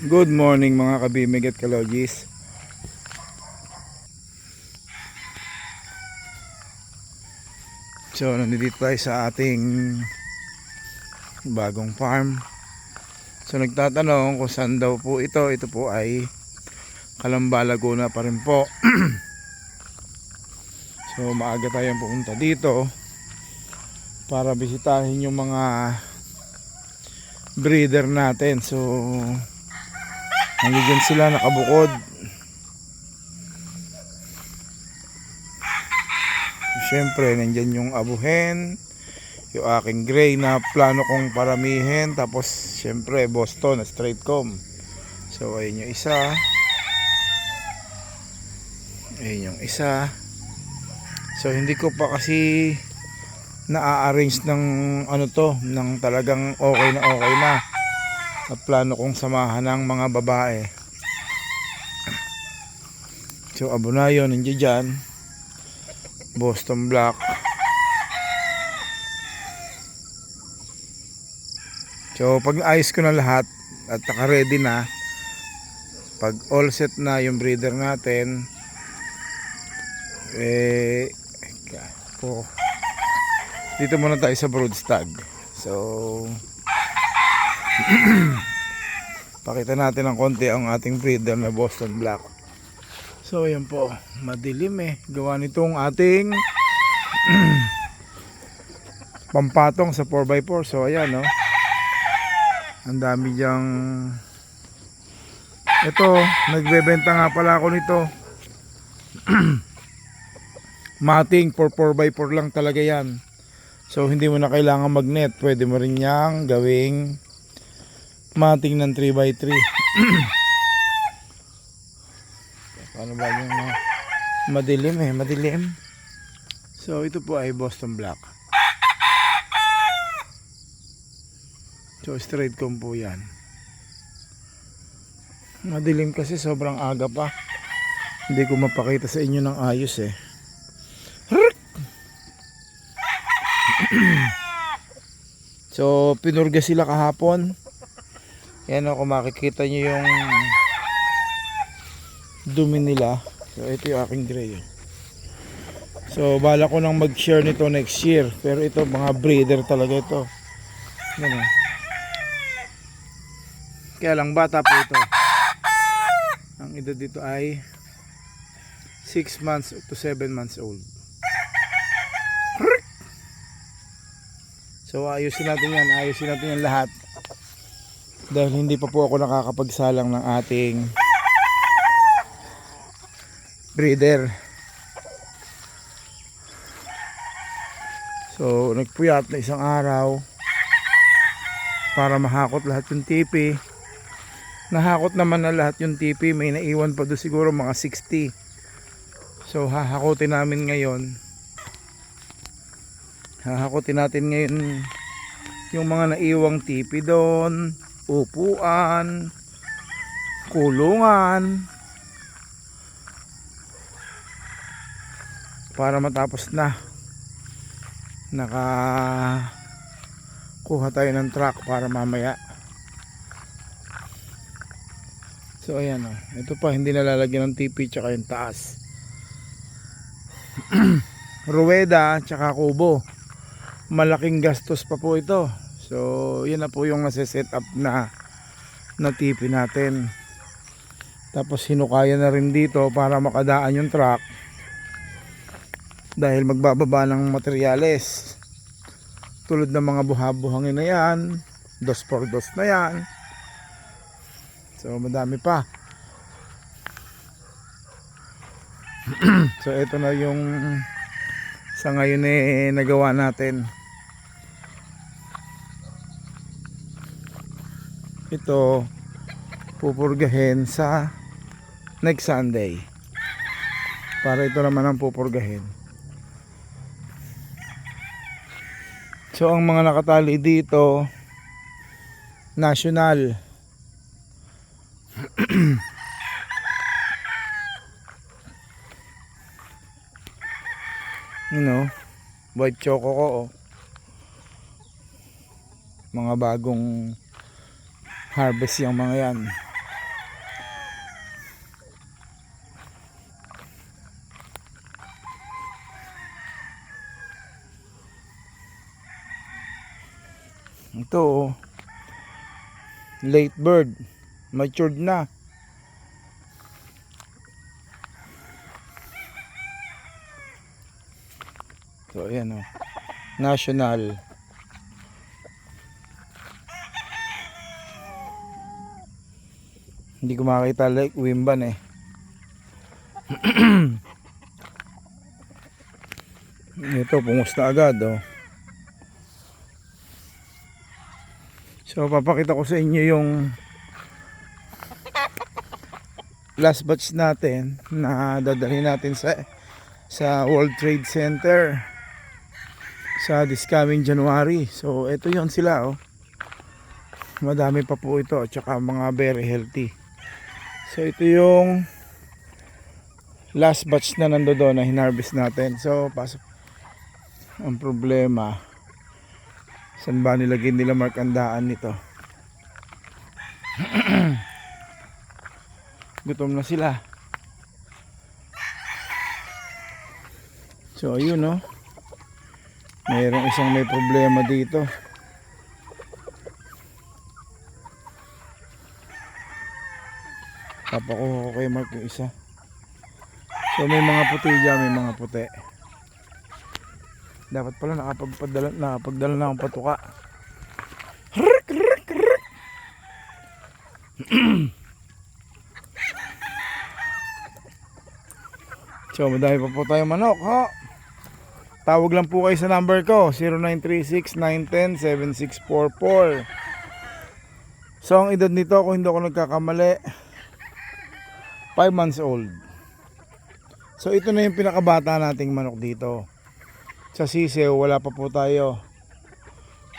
Good morning mga kabimig at kalogis. So nandito tayo sa ating bagong farm. So nagtatanong kung saan daw po ito. Ito po ay Kalamba Laguna pa rin po. so maaga tayong pumunta dito para bisitahin yung mga breeder natin. So Nandiyan sila nakabukod. Siyempre, nandyan yung abuhen, yung aking gray na plano kong paramihin, tapos siyempre Boston straight comb. So, ayun yung isa. Ayun yung isa. So, hindi ko pa kasi na-arrange ng ano to, ng talagang okay na okay na at plano kong samahan ng mga babae. So abonayo nandiyan dyan. Boston Black. So pag ayos ko na lahat at naka ready na pag all set na yung breeder natin eh po dito muna tayo sa broodstag. So Pakita natin ng konti ang ating breeder na Boston Black. So ayan po, madilim eh. Gawa nitong ating pampatong sa 4x4. So ayan no. Ang dami diyang ito, nagbebenta nga pala ako nito. Mating for 4x4 lang talaga yan. So hindi mo na kailangan magnet. Pwede mo rin niyang gawing mating ng 3x3 paano ba yung uh, madilim eh madilim. So ito po ay Boston Black. So straight comb po yan. Madilim kasi sobrang aga pa. Hindi ko mapakita sa inyo ng ayos eh. So pinurga sila kahapon yan o, kung makikita nyo yung dumi nila. So, ito yung aking gray. oh. So, bala ko nang mag-share nito next year. Pero ito, mga breeder talaga ito. Yan o. Kaya lang, bata po ito. Ang edad dito ay 6 months to 7 months old. So, ayusin natin yan. Ayusin natin yan lahat dahil hindi pa po ako nakakapagsalang ng ating breeder. So nagpuyat na isang araw para mahakot lahat yung tipi nahakot naman na lahat yung tipi may naiwan pa doon siguro mga 60 so hahakotin namin ngayon. Hahakotin natin ngayon yung mga naiwang tipi doon upuan, kulungan, para matapos na naka kuha tayo ng truck para mamaya. So ayan o ito pa hindi nalalagyan ng TP tsaka yung taas. Ruweda tsaka kubo. Malaking gastos pa po ito So, yun na po yung nasa-set up na na tipi natin. Tapos hinukaya na rin dito para makadaan yung truck. Dahil magbababa ng materyales. Tulad ng mga buha-buhangin na yan. Dos por dos na yan. So, madami pa. so, ito na yung sa ngayon eh nagawa natin. Ito pupurgahin sa next Sunday. Para ito naman ang pupurgahin. So ang mga nakatali dito national. You know white choco ko oh. mga bagong harvest yung mga yan. Ito oh. late bird. Matured na. So ayan o national. Hindi ko makakita like Wimban eh. Ito, pungos na agad oh. So papakita ko sa inyo yung last batch natin na dadalhin natin sa sa World Trade Center sa this coming January. So ito yon sila oh. Madami pa po ito at saka mga very healthy. So ito yung last batch na nando doon na hinarvest natin. So pasok. Ang problema saan ba nilagay nila mark ang daan nito? Gutom na sila. So ayun no? Mayroong isang may problema dito papakuha ko kay Mark yung isa so may mga puti dyan may mga puti dapat pala nakapagpadala, nakapagdala na akong patuka. Rrrk, rrrk, rrrk. so, madami pa po tayong manok, ha? Tawag lang po kayo sa number ko, 0936-910-7644. So, ang edad nito, kung hindi ako nagkakamali, 5 months old. So, ito na yung pinakabata nating manok dito. Sa sisew wala pa po tayo.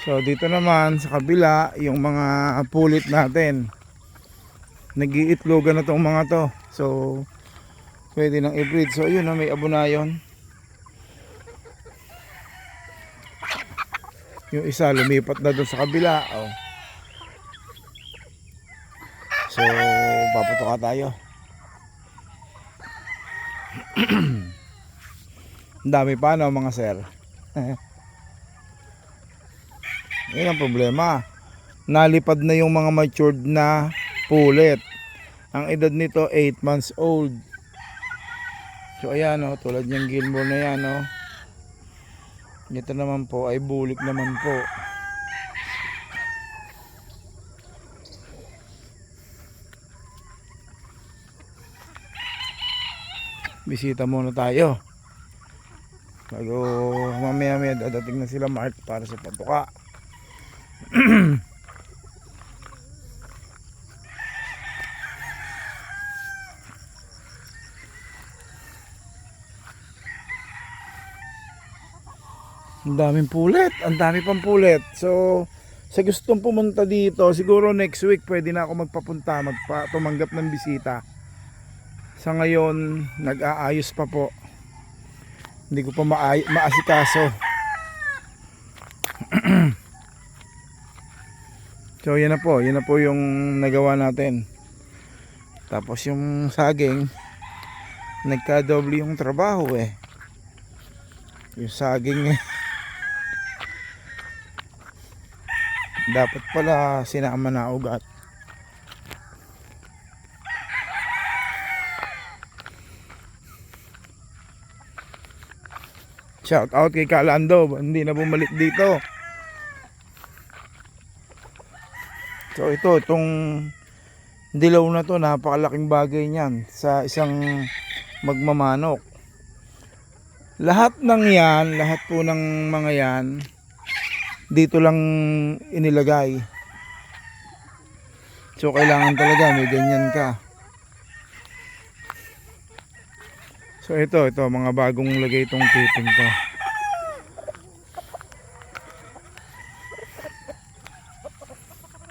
So dito naman sa kabila yung mga pulit natin. Nag-iitlogan na tong mga to. So pwede nang i-breed. So yun na may abo na yun. Yung isa lumipat na doon sa kabila oh. so paputoka tayo dami pa no mga sir. Yun ang problema. Nalipad na yung mga matured na pulet. Ang edad nito 8 months old. So ayan o, tulad yung Gilmore na yan o. Ito naman po ay bulik naman po. Bisita muna tayo. Bago mamaya maya dadating na sila Mark para sa patuka. Ang daming pulet, ang dami pang pulet. So, sa gustong pumunta dito, siguro next week pwede na ako magpapunta, magpa, tumanggap ng bisita. Sa ngayon, nag-aayos pa po. Hindi ko pa maay maasikaso. So yan na po. Yan na po yung nagawa natin. Tapos yung saging nagkadoble yung trabaho eh. Yung saging eh. Dapat pala sinama na ugat Shout out kay Kalando, hindi na bumalik dito. So ito, itong dilaw na to, napakalaking bagay niyan sa isang magmamanok. Lahat ng yan, lahat po ng mga yan, dito lang inilagay. So kailangan talaga may ganyan ka. So ito, ito mga bagong lagay itong tiping to.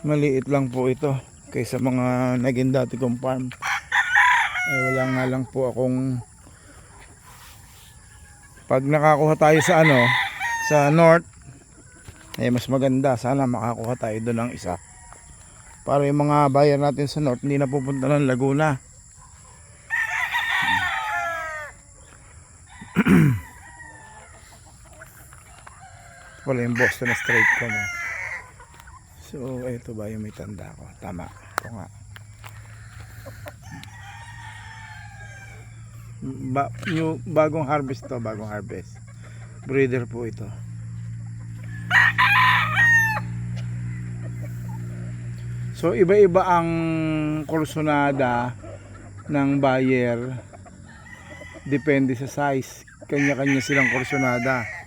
Maliit lang po ito kaysa mga naging dati kong farm. Eh, wala nga lang po akong pag nakakuha tayo sa ano, sa north, eh mas maganda. Sana makakuha tayo doon ng isa. Para yung mga buyer natin sa north hindi na pupunta ng Laguna. Wala yung Boston na straight ko mo. So, ito ba yung may tanda ko? Tama. Ito nga. Ba, yung bagong harvest to, bagong harvest. Breeder po ito. So, iba-iba ang kursonada ng buyer. Depende sa size. Kanya-kanya silang kursonada.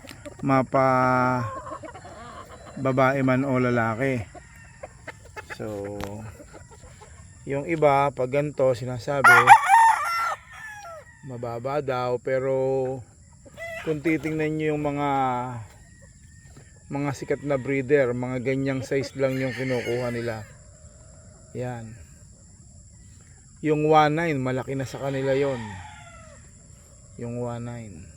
Mapa babae man o lalaki. So, yung iba, pag ganito, sinasabi, mababa daw, pero kung titingnan nyo yung mga mga sikat na breeder, mga ganyang size lang yung kinukuha nila. Yan. Yung 1.9, malaki na sa kanila yon Yung 1.9.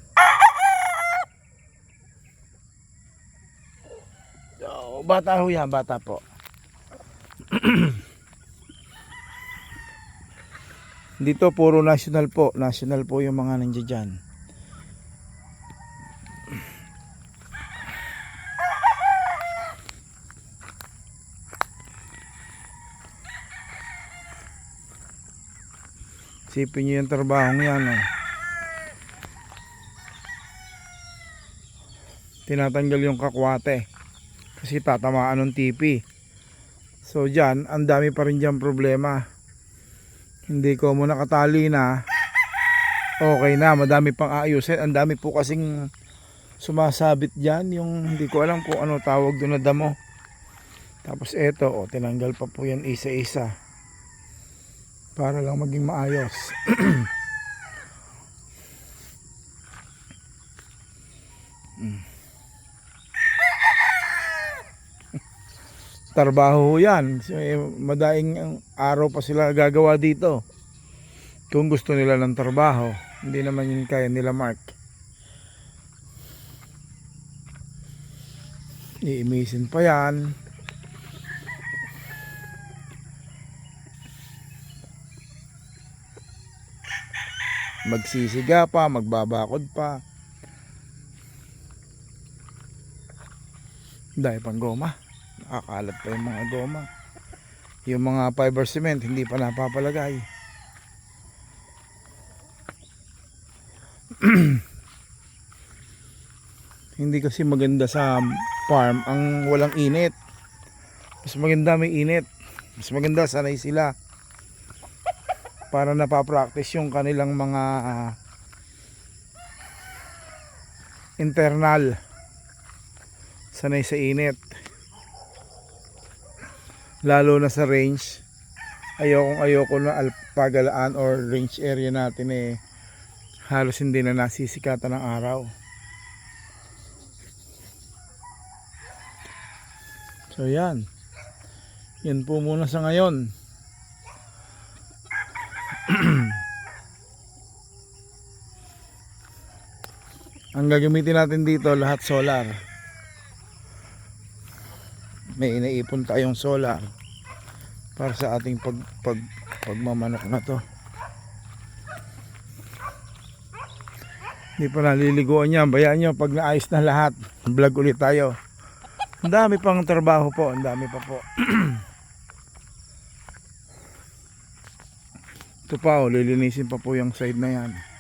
So, bata ho yan, bata po. Dito puro national po, national po yung mga nandiyan dyan. Sipin nyo yung trabaho yan. Oh. Tinatanggal yung kakwate kasi tatamaan ng TV. So dyan, ang dami pa rin dyan problema. Hindi ko mo nakatali na. Okay na, madami pang ayusin. Ang dami po kasing sumasabit dyan. Yung hindi ko alam kung ano tawag doon na damo. Tapos eto, oh, tinanggal pa po yan isa-isa. Para lang maging maayos. trabaho yan. Eh, madaing araw pa sila gagawa dito. Kung gusto nila ng trabaho. Hindi naman yun kaya nila Mark. Iimisin pa yan. Magsisiga pa, magbabakod pa. Dahil pang goma nakakalat pa yung mga goma. Yung mga fiber cement hindi pa napapalagay. Hindi kasi maganda sa farm ang walang init. Mas maganda may init. Mas maganda sanay sila. Para napapractice yung kanilang mga ah, internal. Sanay sa init lalo na sa range. Ayokong ayoko na alpagalaan or range area natin eh. Halos hindi na nasisikatan ng araw. So yan. Yan po muna sa ngayon. Ang gagamitin natin dito lahat solar may inaipon tayong solar para sa ating pag, pag pagmamanok na to. Hindi pa naliliguan yan. Bayaan nyo pag naayos na lahat vlog ulit tayo. Ang dami pang trabaho po ang dami pa po. Ito pa oh lilinisin pa po yung side na yan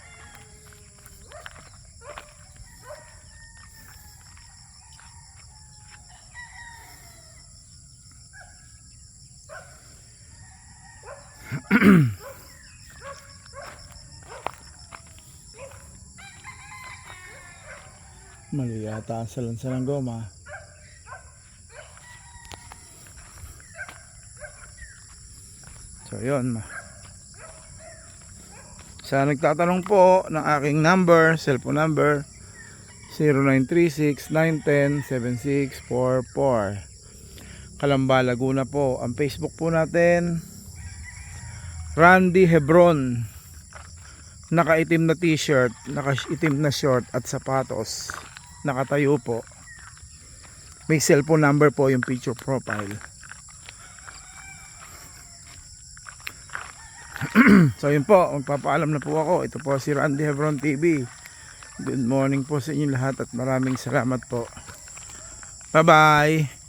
Mali yata ang salansa ng goma. So yun. Sa nagtatanong po ng aking number, cellphone number 0936-910-7644 Kalamba, Laguna po. Ang Facebook po natin Randy Hebron. Nakaitim na t-shirt, nakaitim na short at sapatos. Nakatayo po. May cellphone number po yung picture profile. So yun po. Magpapaalam na po ako. Ito po si Randy Hebron TV good morning po sa inyo lahat at maraming salamat po. Bye bye